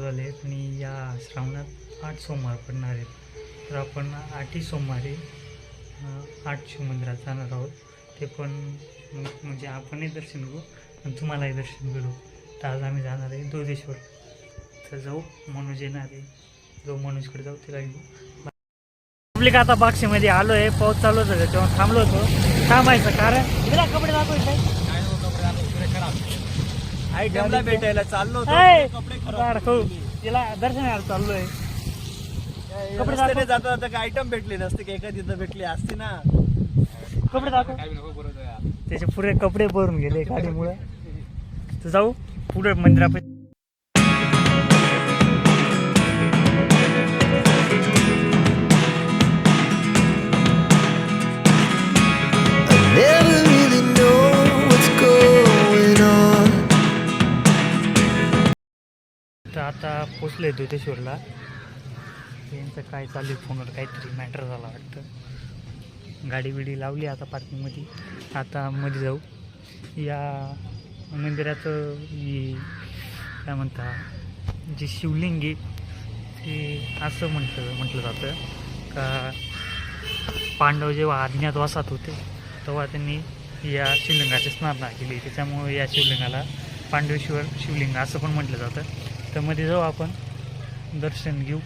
आहेत आणि या श्रावणात आठ सोमवार पडणार आहेत. तर आपण आठही सोमवारी आठ शिवमंदिरात जाणार आहोत. ते पण म्हणजे आपणही दर्शन घेऊ आणि तुम्हालाही दर्शन करू तर आज आम्ही जाणार आहे दोदेश्वर तर जाऊ मनोज येणार आहे. जाऊ मनोजकडे जाऊ तिला घेऊ. पब्लिक आता बाक्षीमध्ये आलो आहे पाऊस चालू होता तेव्हा थांबलो होतो. थांबायचं कारण कपडे दाखवायचे आयटमला भेटायला चाललो होतो. कपडे खराब बाळ खाऊ. तिला दर्शनाला चाललोय. कपडे रस्त्याने दाखव. जाता जाता आयटम भेटले नसते की एखादी तर भेटली असती ना. कपडे दाखव. त्याचे पुरे कपडे भरून गेले गाडीमुळे. तर जाऊ पुढे मंदिरापाशी पोचले दुतेश्वरला यांचं काय चालू आहे फोनवर काहीतरी मॅटर झाला वाटतं. गाडी बिडी लावली आता पार्किंगमध्ये आता मध्ये जाऊ. या मंदिराचं ही काय म्हणता जी शिवलिंग आहे ते असं म्हटलं म्हटलं जातं. का पांडव जेव्हा अज्ञातवासात होते तेव्हा त्यांनी या शिवलिंगाची स्नारणा केली. त्याच्यामुळे या शिवलिंगाला पांडवेश्वर शिवलिंग असं पण म्हटलं जातं. तर मध्ये जाऊ आपण. दर्शन घेऊ.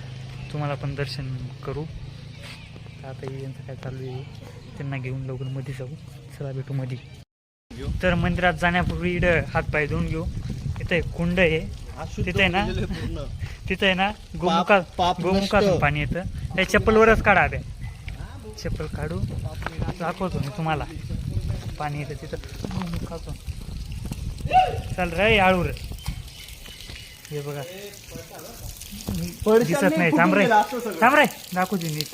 तुम्हाला पण दर्शन करू. आता हे यांचं काय चालू आहे? त्यांना घेऊन लवकरमध्ये जाऊ. चला भेटू मध्ये. तर मंदिरात जाण्यापूर्वी इकडं हातपाय धुवून घेऊ. इथं कुंड आहे. तिथे आहे ना? तिथं आहे ना गोमुखा गोमुखातून. पाणी येतं. त्या चप्पलवरच काढा बे चप्पल काढू. दाखवतो मी तुम्हाला. पाणी येतं तिथं. गोमुखातून. चल रे आळू रे. हे बघा. दिसत नाही थांब रे. गेलं असं सगळं. थांब रे. दाखवते नीट.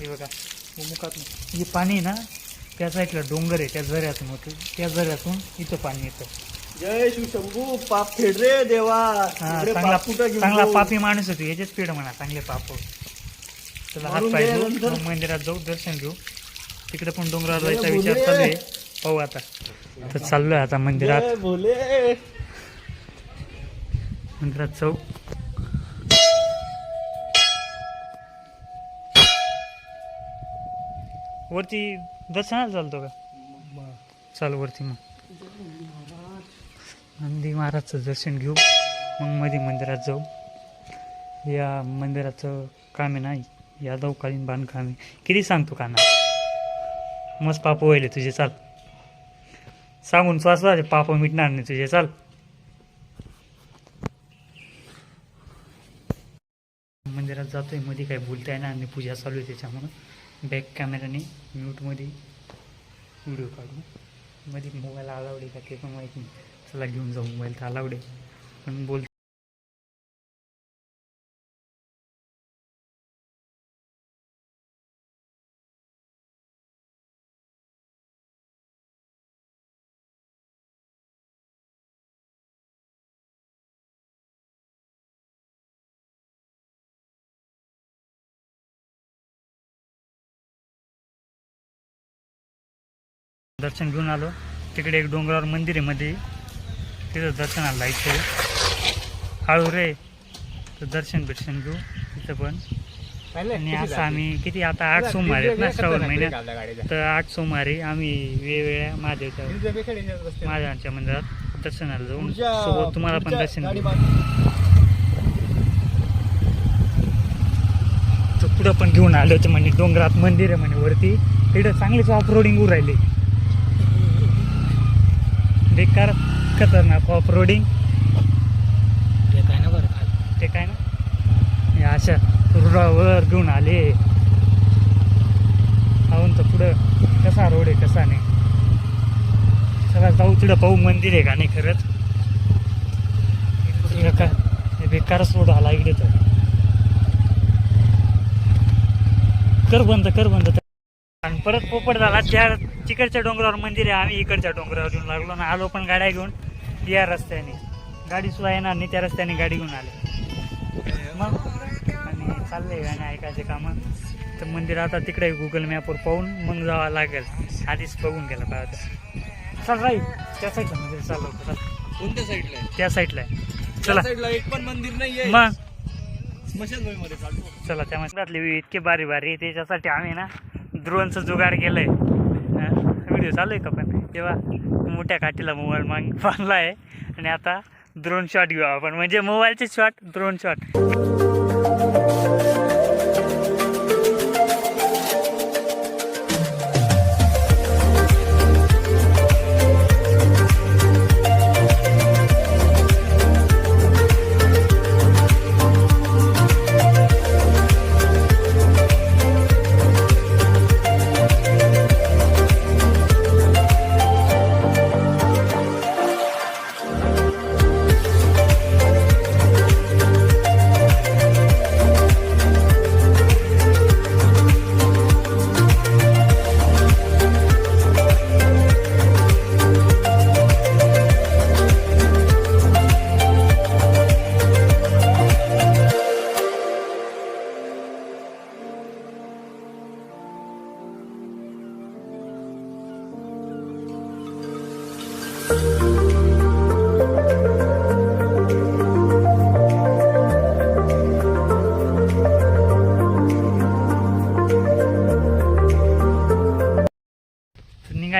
हे बघा. गोमुखातून हे पाणी ना त्या साईडला डोंगर आहे त्या झऱ्यातून होतं. त्या झऱ्यातून इथं पाणी येतं. जय शिव शंभू पाप फेड रे देवा. हा, चांगला चांगला? पापी माणूस होतो याचेच पेड म्हणा चांगले पाप हात पाय घेऊ गेल्यानंतर? मग मंदिरात जाऊ दर्शन घेऊ. तिकडे पण डोंगरावर जय जायचा विचार. चालू आहे. पाहू आता. तर चाललोय आता मंदिरात. मंदिरात जाऊ वरती दर्शनाला चालतो का? चाल वरती मग. नंदी महाराजचं दर्शन घेऊ. मग मध्ये मंदिरात जाऊ. या मंदिराचं काम आहे ना यादवकालीन बांधकाम आहे. किती सांगतो का ना मस्त पाप व्हायले तुझे चाल. सांगून श्वास पाप मिटणार नाही तुझे चाल. मंदिरात आहे मध्ये काय बोलता येणार आणि पूजा चालू आहे त्याच्यामुळं. बॅक कॅमेराने म्यूटमध्ये व्हिडिओ काढू. मध्ये मोबाईल अलावडे आहे का ते पण माहीत नाही. चला घेऊन जाऊ मोबाईल तर अलाउड आहे पण बोल दर्शन घेऊन आलो. तिकडे एक डोंगरावर मंदिर आहे मध्ये तिथं दर्शनाला जायचं आहे हळू रे. तर दर्शन बिर्शन घेऊ तिथं पण. आणि असं आम्ही किती आता आठ सोमवार आहेत ना श्रावण महिन्यात. तर आठ सोमवारी आम्ही वेगवेगळ्या महादेवच्या महादेवांच्या मंदिरात दर्शनाला जाऊन. सोबत तुम्हाला पण दर्शन. तर पुढं पण घेऊन आलो होतं म्हणजे डोंगरात मंदिर आहे म्हणे वरती. तिकडं चांगलीच ऑफ रोडिंग राहिली. बेकार खतरनाक ऑफ रोडिंग ते काय ना बरं खाली. ते काय ना? अशा रुडावर घेऊन आले. पाहून तर पुढं कसा रोड आहे कसा नाही. चला जाऊ तिकडं पाहू मंदिर आहे का नाही खरंच. बेकार बेकारच रोड आला इकडे तर. कर बंद कर बंद. आणि परत पोपट झाला त्या तिकडच्या डोंगरावर मंदिर आहे आम्ही इकडच्या डोंगरावर येऊन लागलो ना आलो पण गाड्या घेऊन या रस्त्याने. गाडी सुद्धा येणार नाही त्या रस्त्याने गाडी घेऊन आले. मग आणि चाललंय गाणे ऐकायचे कामं. तर मंदिर आता तिकडे गुगल मॅपवर पाहून मग जावं लागेल. आधीच बघून गेलं पाहिजे चल राई त्या साईडला मंदिर चाललं होतं. चल. कोणत्या साईडला आहे? त्या साईडला आहे. चला. साईडला एक पण मंदिर नाहीये. मग. स्मशानभूमीमध्ये चालतो चला त्या मशातले इतके बारी बारी त्याच्यासाठी आम्ही ना ड्रोनचं जुगाड आहे व्हिडिओ चालू आहे का पण? तेव्हा मोठ्या काठीला मोबाईल माग बांधला आहे आणि आता ड्रोन शॉट घेऊ आपण. म्हणजे मोबाईलचे शॉट ड्रोन शॉट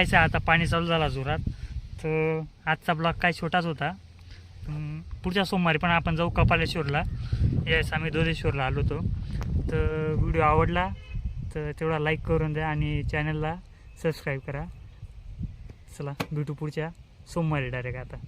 सांगायचं आता पाणी चालू झाला जोरात. तर आजचा ब्लॉग काय छोटाच होता. पुढच्या सोमवारी पण आपण जाऊ कपालेश्वरला. यावेळेस आम्ही दोधेश्वरला आलो होतो. तर व्हिडिओ आवडला तर तेवढा लाईक करून द्या आणि चॅनलला सबस्क्राईब करा. चला भेटू पुढच्या सोमवारी डायरेक्ट आता.